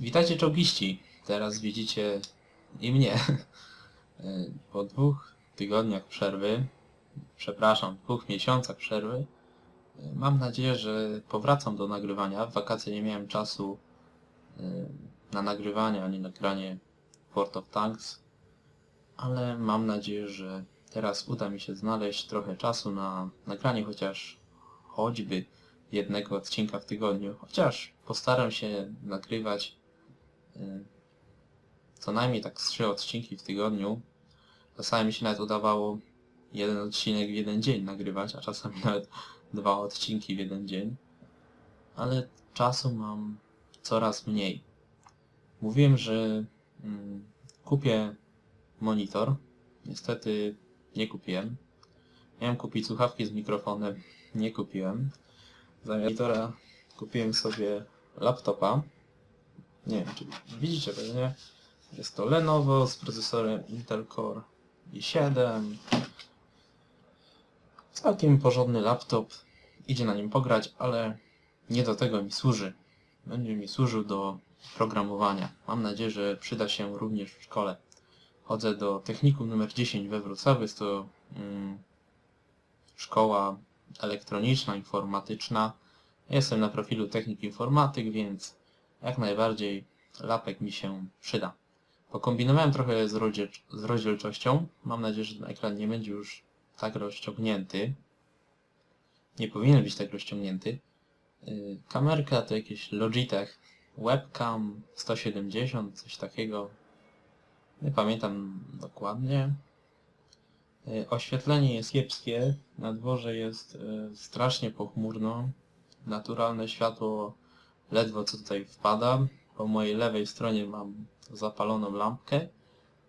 Witajcie czołgiści. Teraz widzicie i mnie. E, Po dwóch tygodniach przerwy, przepraszam, dwóch miesiącach przerwy, e, mam nadzieję, że powracam do nagrywania. W wakacje nie miałem czasu e, na nagrywanie ani nagranie World of Tanks, ale mam nadzieję, że teraz uda mi się znaleźć trochę czasu na nagranie chociaż choćby jednego odcinka w tygodniu, chociaż postaram się nagrywać co najmniej tak trzy odcinki w tygodniu. Czasami mi się nawet udawało jeden odcinek w jeden dzień nagrywać, a czasami nawet dwa odcinki w jeden dzień. Ale czasu mam coraz mniej. Mówiłem, że mm, kupię monitor. Niestety nie kupiłem. Miałem kupić słuchawki z mikrofonem. Nie kupiłem. Zamiast monitora kupiłem sobie laptopa. Nie wiem, czy widzicie pewnie. Jest to Lenovo z procesorem Intel Core i7. Całkiem porządny laptop. Idzie na nim pograć, ale nie do tego mi służy. Będzie mi służył do programowania. Mam nadzieję, że przyda się również w szkole. Chodzę do technikum numer 10 we Wrocławiu. Jest to mm, szkoła elektroniczna, informatyczna. Jestem na profilu technik informatyk, więc jak najbardziej lapek mi się przyda. Pokombinowałem trochę z, z rozdzielczością. Mam nadzieję, że ten ekran nie będzie już tak rozciągnięty. Nie powinien być tak rozciągnięty. Yy, kamerka to jakieś Logitech webcam 170, coś takiego. Nie pamiętam dokładnie. Yy, Oświetlenie jest kiepskie, na dworze jest yy, strasznie pochmurno. Naturalne światło ledwo co tutaj wpada. Po mojej lewej stronie mam zapaloną lampkę.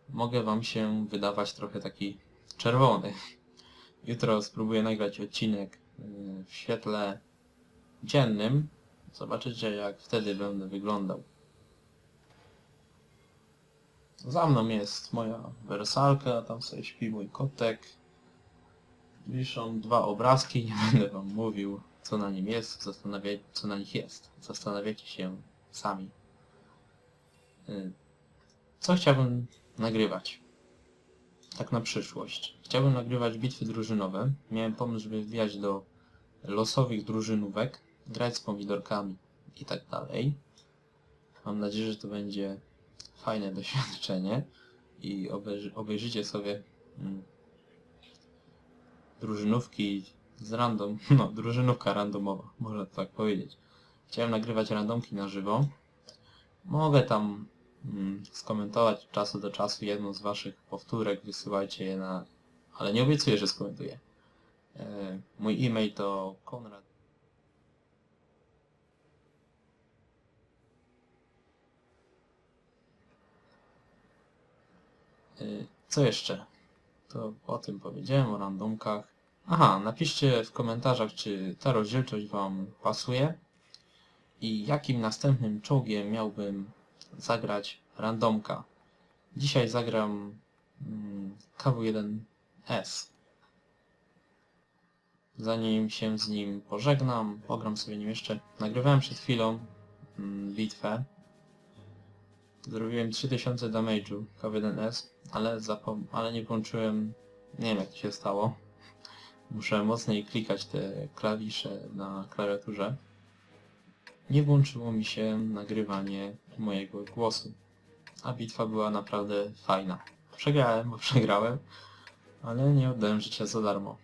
Mogę wam się wydawać trochę taki czerwony. Jutro spróbuję nagrać odcinek yy, w świetle dziennym. Zobaczycie jak wtedy będę wyglądał. Za mną jest moja wersalka, tam sobie śpi mój kotek. Wiszą dwa obrazki, nie będę wam mówił co na nim jest, zastanawia co na nich jest. Zastanawiacie się sami. Y, Co chciałbym nagrywać? Tak na przyszłość. Chciałbym nagrywać bitwy drużynowe. Miałem pomysł, żeby wbijać do losowych drużynówek, grać z pomidorkami i tak dalej. Mam nadzieję, że to będzie fajne doświadczenie i obejrzy, obejrzycie sobie mm, drużynówki z random, no drużynówka randomowa, można tak powiedzieć. Chciałem nagrywać randomki na żywo. Mogę tam mm, skomentować czasu do czasu jedną z waszych powtórek, wysyłajcie je na... Ale nie obiecuję, że skomentuję. E, mój e-mail to konrad Y, Co jeszcze? To o tym powiedziałem, o randomkach. Aha, napiszcie w komentarzach, czy ta rozdzielczość Wam pasuje i jakim następnym czołgiem miałbym zagrać randomka. Dzisiaj zagram mm, KW1S. Zanim się z nim pożegnam, pogram sobie nim jeszcze. Nagrywałem przed chwilą mm, bitwę. Zrobiłem 3000 damage'u KW1S, ale, ale nie włączyłem... Nie wiem jak to się stało. Muszę mocniej klikać te klawisze na klawiaturze. Nie włączyło mi się nagrywanie mojego głosu. A bitwa była naprawdę fajna. Przegrałem, bo przegrałem, ale nie oddałem życia za darmo.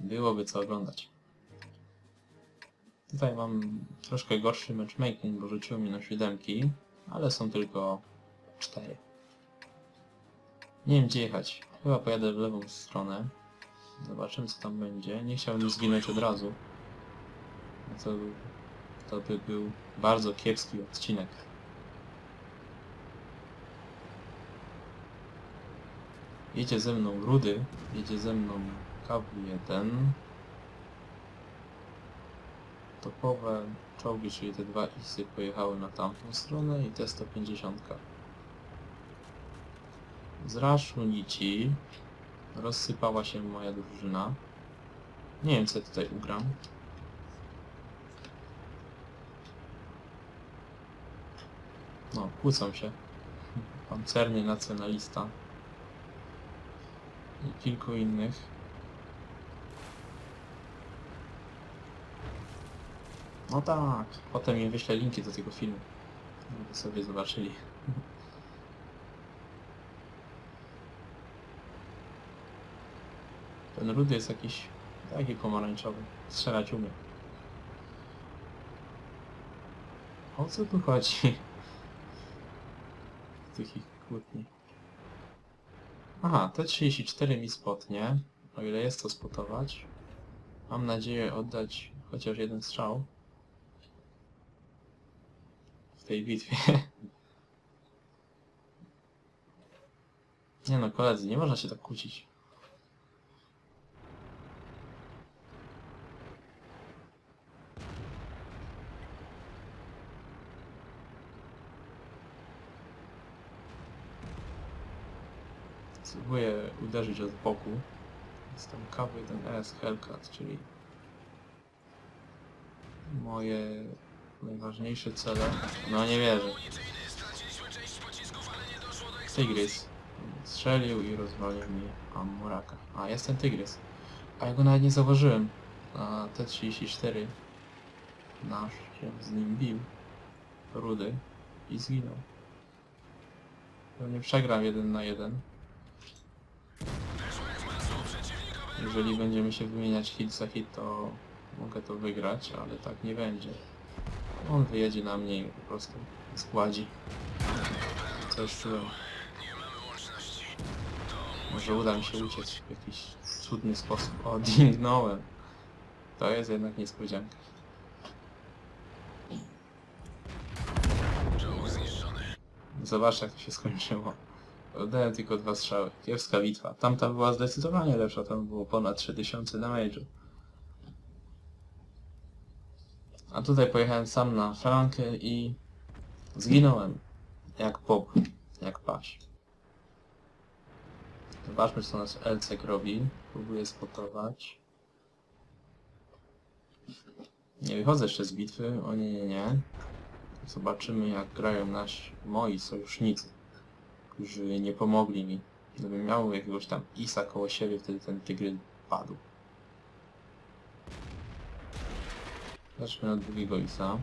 Byłoby co oglądać. Tutaj mam troszkę gorszy matchmaking, bo rzuciło mi na siódemki, ale są tylko cztery. Nie wiem gdzie jechać. Chyba pojadę w lewą stronę. Zobaczymy co tam będzie. Nie chciałbym zginąć od razu. To, to by był bardzo kiepski odcinek. Jedzie ze mną Rudy, jedzie ze mną KW1. Topowe czołgi, czyli te dwa isy pojechały na tamtą stronę i te 150. Z raszu nici rozsypała się moja drużyna. Nie wiem co tutaj ugram. No, kłócą się. Pancerny nacjonalista. I kilku innych. No tak, potem im wyślę linki do tego filmu. Żeby sobie zobaczyli. Ten rudy jest jakiś taki pomarańczowy. Strzelać umie. O co tu chodzi? Tych ich kłótni. Aha, T34 mi spotnie. O ile jest to spotować. Mam nadzieję oddać chociaż jeden strzał. W tej bitwie. Nie no, koledzy, nie można się tak kłócić. Spróbuję uderzyć od boku. Jest tam K1S Hellcat, czyli moje najważniejsze cele. No nie wierzę. Tygrys. Strzelił i rozwalił mi Amuraka. A, jest ten Tygrys. A ja go nawet nie zauważyłem. A T-34 nasz się z nim bił. Rudy. I zginął. Pewnie przegram jeden na jeden. Jeżeli będziemy się wymieniać hit za hit, to mogę to wygrać, ale tak nie będzie. On wyjedzie na mnie i po prostu składzi. Coś czułem. Może uda mi się uciec w jakiś cudny sposób. O, dingnąłem. To jest jednak niespodzianka. Zobacz jak to się skończyło. Oddałem tylko dwa strzały. Kiepska bitwa. Tamta była zdecydowanie lepsza, tam było ponad 3000 damage'u. A tutaj pojechałem sam na flankę i zginąłem. Jak pop, jak paś. Zobaczmy co nas Elcek robi. Próbuję spotować. Nie wychodzę jeszcze z bitwy, o nie, nie, nie. Zobaczymy jak grają nasi, moi sojusznicy którzy nie pomogli mi. Gdybym miał jakiegoś tam isa koło siebie, wtedy ten tygrys padł. Zacznijmy od drugiego isa.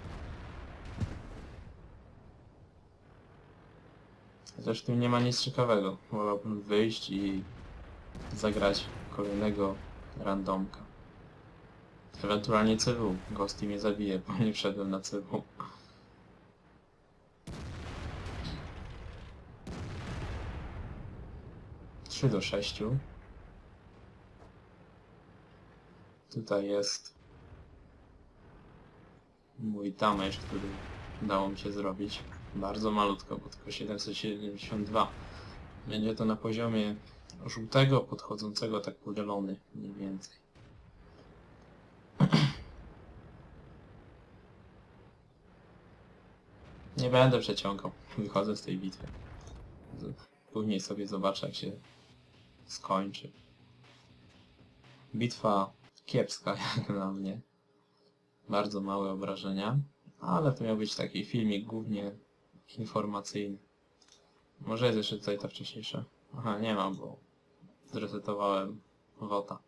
W tym nie ma nic ciekawego. Wolałbym wyjść i zagrać kolejnego randomka. Ewentualnie CW. Ghosty mnie zabije, bo nie wszedłem na CW. Trzy do sześciu. Tutaj jest mój damage, który udało mi się zrobić. Bardzo malutko, bo tylko 772. Będzie to na poziomie żółtego, podchodzącego tak podzielony mniej więcej. Nie będę przeciągał. Wychodzę z tej bitwy. Później sobie zobaczę jak się skończy. Bitwa kiepska jak dla mnie. Bardzo małe obrażenia. Ale to miał być taki filmik głównie informacyjny. Może jest jeszcze tutaj ta wcześniejsza. Aha, nie mam, bo zresetowałem WOTA.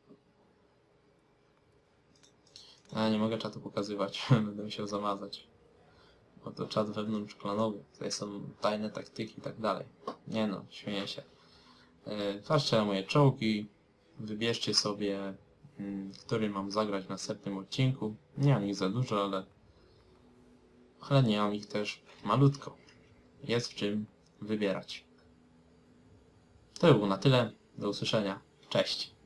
A nie mogę czatu pokazywać, będę musiał zamazać. Oto czat wewnątrzklanowy, tutaj są tajne taktyki i tak dalej. Nie no, śmieję się. E, Patrzcie na moje czołgi, wybierzcie sobie, mm, który mam zagrać w następnym odcinku. Nie mam ich za dużo, ale, ale nie mam ich też malutko. Jest w czym wybierać. To by było na tyle. Do usłyszenia. Cześć.